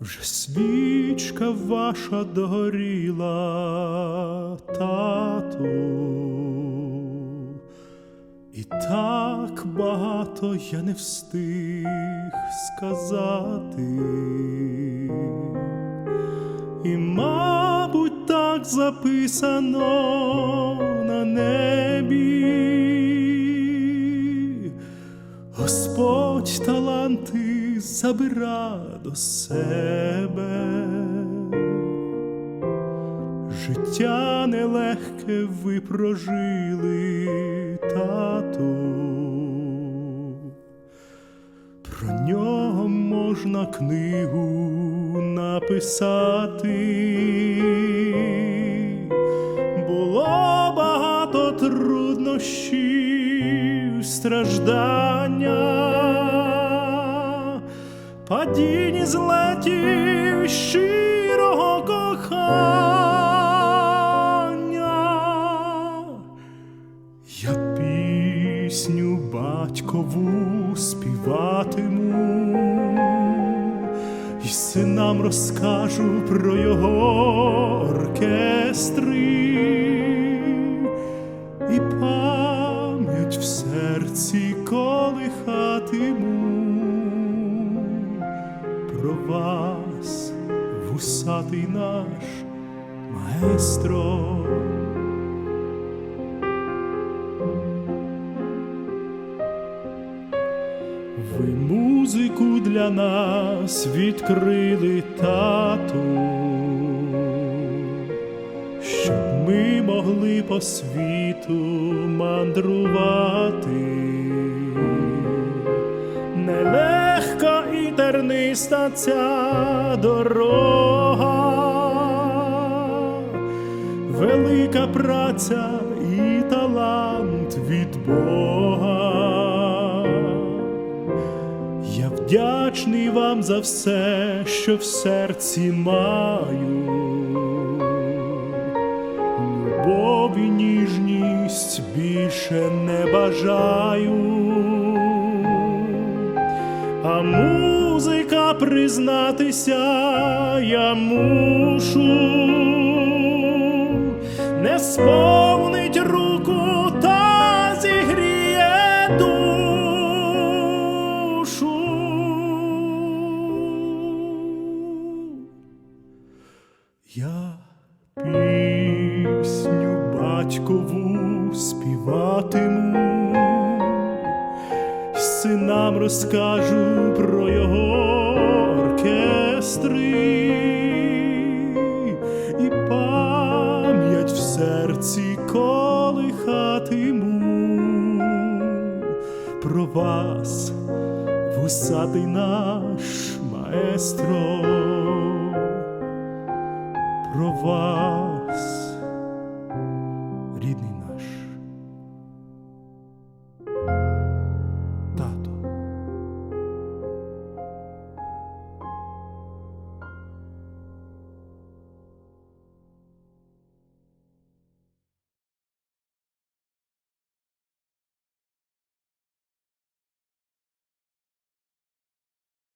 Вже свічка ваша догоріла, тату, і так багато я не встиг сказати, і, мабуть, так записано на небі. Господь таланти забира до себе. Життя нелегке ви прожили, тату. Про нього можна книгу написати. Було багато труднощів, страждання, падінь злетів щирого кохання. Я пісню батькову співатиму, і синам розкажу про його оркестри, про вас, вусатий наш маестро. Ви музику для нас відкрили тату, щоб ми могли по світу мандрувати. Терниста ця дорога, велика праця і талант від Бога. Я вдячний вам за все, що в серці маю. Любов і ніжність більше не бажаю. А музика признатися я мушу, не сповнить руку та зігріє душу. Я пісню батькову співатиму й синам розкажу про його оркестри, і пам'ять в серці колихатиму. Про вас, вусатий наш маестро, про вас, рідний